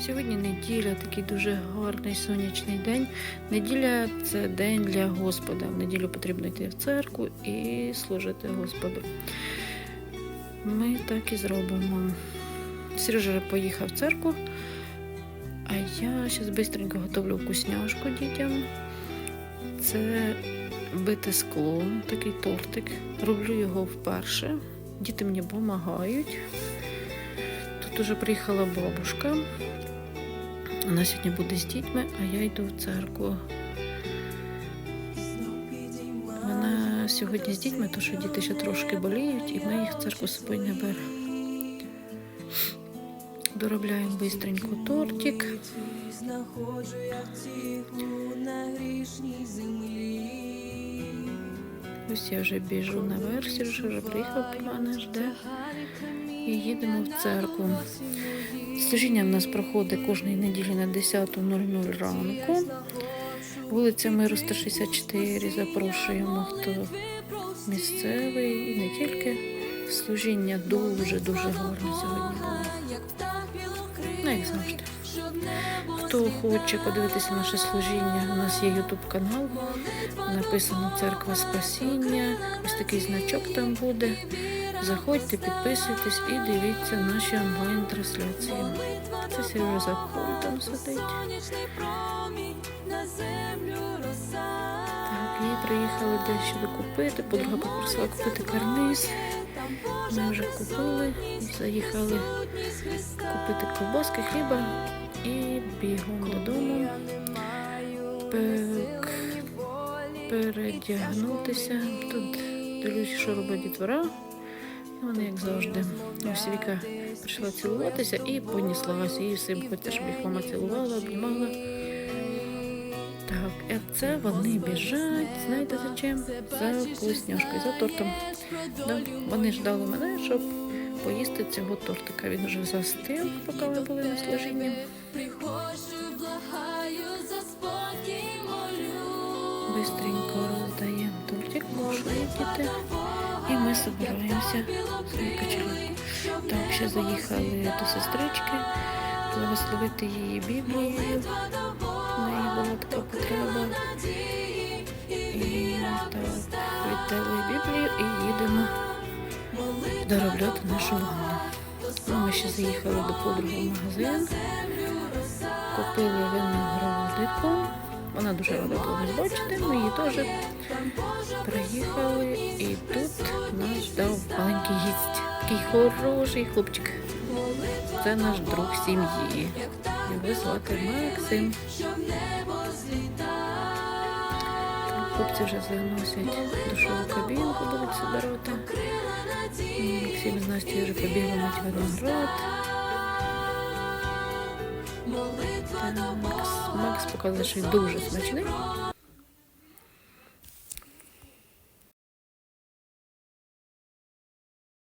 Сьогодні неділя, такий дуже гарний сонячний день. Неділя це день для Господа. В неділю потрібно йти в церкву і служити Господу. Ми так і зробимо. Сережа поїхав в церкву, а я зараз швидко готовлю вкусняшку дітям. Це бите скло, такий тортик. Роблю його вперше. Діти мені допомагають. Тут уже приїхала бабушка. Вона сьогодні буде з дітьми, а я йду в церкву. Вона сьогодні з дітьми, тому що діти ще трошки боліють, і ми їх в церкву з собою не беремо. Доробляємо бистренько тортик. Знаходжу я тіху на грішній землі. Ось я вже біжу наверх, Сережа вже приїхав, мене жде. І їдемо в церкву. Служіння в нас проходить кожної неділі на 10.00 ранку. Вулиця Миру 164. Запрошуємо, хто місцевий і не тільки. Служіння дуже-дуже гарне сьогодні було. Ну, як завжди. Хто хоче подивитися наше служіння, у нас є Ютуб канал, написано Церква Спасіння. Ось такий значок там буде. Заходьте, підписуйтесь і дивіться наші онлайн-трансляції. Це Сережа за пультом сидить. Так, їй приїхали дещо докупити. Подруга попросила купити карниз. Ми вже купили, заїхали купити ковбаски, хліба і бігом додому. Пек, передягнутися. Тут дивлюсь, що робить дітвора. Ну, Вони як завжди. Ось Віка прийшла цілуватися і понеслася. Їй всім хочеться, щоб їх мама цілувала, обнімала. Це вони біжать. Знаєте за чим? За вкусняшкою, за тортом. Да, вони ждали мене, щоб поїсти цього тортика. Він вже застив, поки ми були на служінні. Бистренько роздаємо тортик, діти. І ми збираємося в качелі. Так, ще заїхали до сестрички, благословити її Біблією. Така потреба. І так, віддали Біблію і їдемо доробляти нашу ванну. Ну, ми ще заїхали до подруги в магазин, купили виноградику. Вона дуже рада була нас бачити, ми її теж приїхали, і тут нас ждав маленький гість. Такий хороший хлопчик. Це наш друг сім'ї. Його звати Максим. Хлопці вже заносять душову кабінку, будуть собирати. Максим з Настю вже побігли на виноград. Макс, Макс показує, що він дуже смачний.